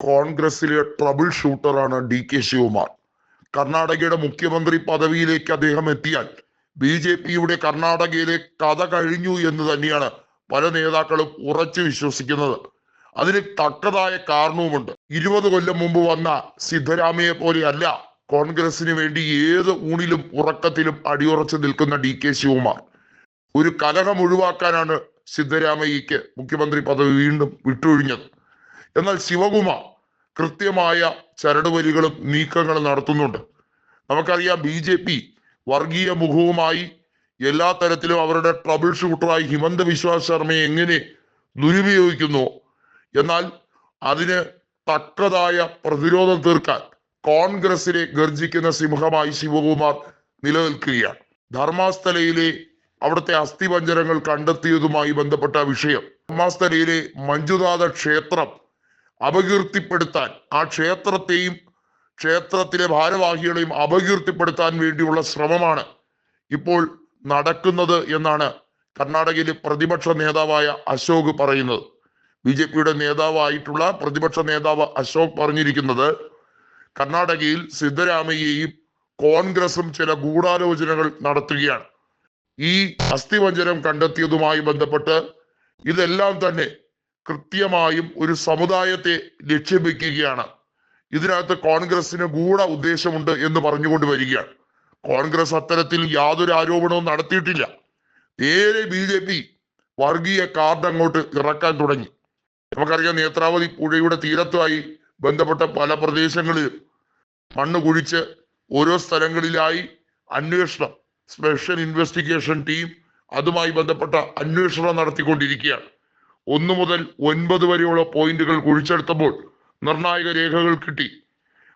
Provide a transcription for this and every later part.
കോൺഗ്രസിലെ ട്രബിൾ ഷൂട്ടറാണ് D K Shivakumar കർണാടകയുടെ മുഖ്യമന്ത്രി പദവിയിലേക്ക് അദ്ദേഹം എത്തിയാൽ ബി ജെ പിയുടെ കർണാടകയിലെ കഥ കഴിഞ്ഞു എന്ന് തന്നെയാണ് പല നേതാക്കളും ഉറച്ചു വിശ്വസിക്കുന്നത്. അതിന് തക്കതായ കാരണവുമുണ്ട്. ഇരുപത് കൊല്ലം മുമ്പ് വന്ന സിദ്ധരാമയെ പോലെയല്ല കോൺഗ്രസിന് വേണ്ടി ഏത് ഊണിലും ഉറക്കത്തിലും അടിയുറച്ചു നിൽക്കുന്ന ഡി കെ ശിവകുമാർ ഒരു കലഹം ഒഴിവാക്കാനാണ് സിദ്ധരാമയ്യക്ക് മുഖ്യമന്ത്രി പദവി വീണ്ടും വിട്ടൊഴിഞ്ഞത്. എന്നാൽ ശിവകുമാർ കൃത്യമായ ചരടുവലികളും നീക്കങ്ങളും നടത്തുന്നുണ്ട്. നമുക്കറിയാം ബി ജെ പി വർഗീയ മുഖവുമായി എല്ലാ തരത്തിലും അവരുടെ ട്രബിൾ ഷൂട്ടറായി ഹിമന്ത വിശ്വാസ് ശർമ്മയെ എങ്ങനെ ദുരുപയോഗിക്കുന്നു? എന്നാൽ അതിന് തക്കതായ പ്രതിരോധം തീർക്കാൻ കോൺഗ്രസിലെ ഗർജിക്കുന്ന സിംഹമായി ശിവകുമാർ നിലനിൽക്കുകയാണ്. ധർമാസ്ഥലയിലെ അവിടുത്തെ അസ്ഥിപഞ്ചരങ്ങൾ കണ്ടെത്തിയതുമായി ബന്ധപ്പെട്ട വിഷയം. ധർമാസ്ഥലയിലെ മഞ്ജുനാഥ ക്ഷേത്രം അപകീർത്തിപ്പെടുത്താൻ ആ ക്ഷേത്രത്തെയും ക്ഷേത്രത്തിലെ ഭാരവാഹികളെയും അപകീർത്തിപ്പെടുത്താൻ വേണ്ടിയുള്ള ശ്രമമാണ് ഇപ്പോൾ നടക്കുന്നത് എന്നാണ് കർണാടകയിലെ പ്രതിപക്ഷ നേതാവായ അശോക് പറയുന്നത്. ബി ജെ പിയുടെ നേതാവായിട്ടുള്ള പ്രതിപക്ഷ നേതാവ് അശോക് പറഞ്ഞിരിക്കുന്നത് കർണാടകയിൽ സിദ്ധരാമയ്യയും കോൺഗ്രസും ചില ഗൂഢാലോചനകൾ നടത്തുകയാണ്. ഈ അസ്ഥിവഞ്ചനം കണ്ടെത്തിയതുമായി ബന്ധപ്പെട്ട് ഇതെല്ലാം തന്നെ കൃത്യമായും ഒരു സമുദായത്തെ ലക്ഷ്യം വെക്കുകയാണ് ഇതിനകത്ത് കോൺഗ്രസിന് ഗൂഢ ഉദ്ദേശമുണ്ട് എന്ന് പറഞ്ഞുകൊണ്ട് വരികയാണ്. കോൺഗ്രസ് അത്തരത്തിൽ യാതൊരു ആരോപണവും നടത്തിയിട്ടില്ല. നേരെ ബി ജെ പി വർഗീയ കാർഡ് അങ്ങോട്ട് ഇറക്കാൻ തുടങ്ങി. നമുക്കറിയാം നേത്രാവതി പുഴയുടെ തീരത്തുമായി ബന്ധപ്പെട്ട പല പ്രദേശങ്ങളിൽ മണ്ണ് കുഴിച്ച് ഓരോ സ്ഥലങ്ങളിലായി അന്വേഷണം സ്പെഷ്യൽ ഇൻവെസ്റ്റിഗേഷൻ ടീം അതുമായി ബന്ധപ്പെട്ട അന്വേഷണം നടത്തിക്കൊണ്ടിരിക്കുകയാണ്. ഒന്ന് മുതൽ ഒൻപത് വരെയുള്ള പോയിന്റുകൾ കുഴിച്ചെടുത്തപ്പോൾ നിർണായക രേഖകൾ കിട്ടി.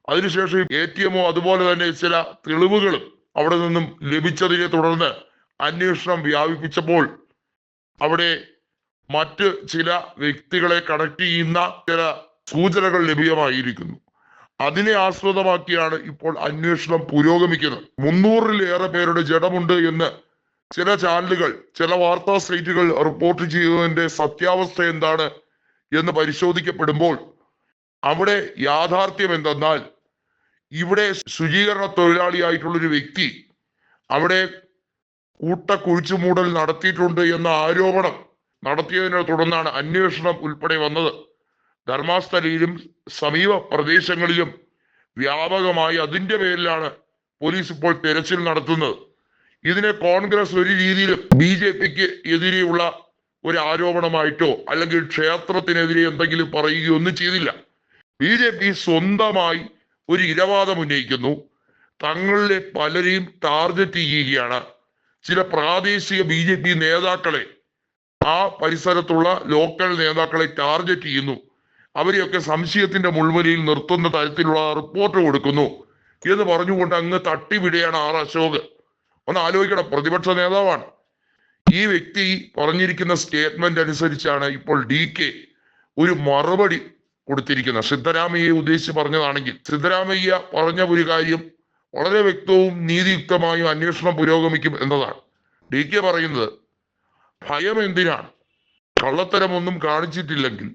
അതിനുശേഷം എ ടി എമ്മോ അതുപോലെ തന്നെ ചില തെളിവുകളും അവിടെ നിന്നും ലഭിച്ചതിനെ തുടർന്ന് അന്വേഷണം വ്യാപിപ്പിച്ചപ്പോൾ അവിടെ മറ്റ് ചില വ്യക്തികളെ കണക്ട് ചെയ്യുന്ന ചില സൂചനകൾ ലഭ്യമായിരിക്കുന്നു. അതിനെ ആസ്പദമാക്കിയാണ് ഇപ്പോൾ അന്വേഷണം പുരോഗമിക്കുന്നത്. മുന്നൂറിലേറെ പേരുടെ ജഡമുണ്ട് എന്ന് ചില ചാനലുകൾ ചില വാർത്താ സൈറ്റുകൾ റിപ്പോർട്ട് ചെയ്തതിന്റെ സത്യാവസ്ഥ എന്താണ് എന്ന് പരിശോധിക്കപ്പെടുമ്പോൾ അവിടെ യാഥാർത്ഥ്യം എന്തെന്നാൽ ഇവിടെ ശുചീകരണ തൊഴിലാളിയായിട്ടുള്ള ഒരു വ്യക്തി അവിടെ കൂട്ട കുഴിച്ചുമൂടൽ നടത്തിയിട്ടുണ്ട് എന്ന ആരോപണം നടത്തിയതിനെ തുടർന്നാണ് അന്വേഷണം ഉൾപ്പെടെ വന്നത്. ധർമാസ്ഥലയിലും സമീപ പ്രദേശങ്ങളിലും വ്യാപകമായി അതിന്റെ പേരിലാണ് പോലീസ് ഇപ്പോൾ തെരച്ചിൽ നടത്തുന്നത്. ഇതിനെ കോൺഗ്രസ് ഒരു രീതിയിലും ബി ജെ പിക്ക് എതിരെയുള്ള ഒരു ആരോപണമായിട്ടോ അല്ലെങ്കിൽ ക്ഷേത്രത്തിനെതിരെ എന്തെങ്കിലും പറയുകയോ ഒന്നും ചെയ്തില്ല. ബി ജെ പി സ്വന്തമായി ഒരു ഇരവാദം ഉന്നയിക്കുന്നു. തങ്ങളിലെ പലരെയും ടാർഗറ്റ് ചെയ്യുകയാണ്. ചില പ്രാദേശിക ബി ജെ പി നേതാക്കളെ ആ പരിസരത്തുള്ള ലോക്കൽ നേതാക്കളെ ടാർഗറ്റ് ചെയ്യുന്നു. അവരെയൊക്കെ സംശയത്തിന്റെ മുൾവലിയിൽ നിർത്തുന്ന തരത്തിലുള്ള റിപ്പോർട്ട് കൊടുക്കുന്നു. എന്ന് പറഞ്ഞുകൊണ്ട് അങ്ങ് തട്ടിവിടുകയാണ് ആർ അശോക്. ഒന്ന് ആലോചിക്കണം. പ്രതിപക്ഷ നേതാവാണ്. ഈ വ്യക്തി പറഞ്ഞിരിക്കുന്ന സ്റ്റേറ്റ്മെന്റ് അനുസരിച്ചാണ് ഇപ്പോൾ ഡി കെ ഒരു മറുപടി കൊടുത്തിരിക്കുന്നത്. സിദ്ധരാമയ്യെ ഉദ്ദേശിച്ച് പറഞ്ഞതാണെങ്കിൽ സിദ്ധരാമയ്യ പറഞ്ഞ ഒരു കാര്യം വളരെ വ്യക്തവും നീതിയുക്തമായും അന്വേഷണം പുരോഗമിക്കും എന്നതാണ്. ഡി കെ പറയുന്നത് ഭയം എന്തിനാണ്? കള്ളത്തരമൊന്നും കാണിച്ചിട്ടില്ലെങ്കിൽ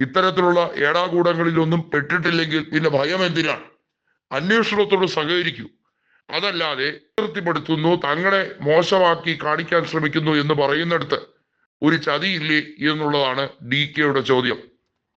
ഇത്തരത്തിലുള്ള ഏടാകൂടങ്ങളിൽ ഒന്നും പെട്ടിട്ടില്ലെങ്കിൽ പിന്നെ ഭയം എന്തിനാണ്? അന്വേഷണത്തോട് സഹകരിക്കൂ. അതല്ലാതെ തൃപ്തിപ്പെടുത്തുന്നു തങ്ങളെ മോശമാക്കി കാണിക്കാൻ ശ്രമിക്കുന്നു എന്ന് പറയുന്നിടത്ത് ഒരു ചതിയില്ലേ എന്നുള്ളതാണ് ഡി കെയുടെ ചോദ്യം.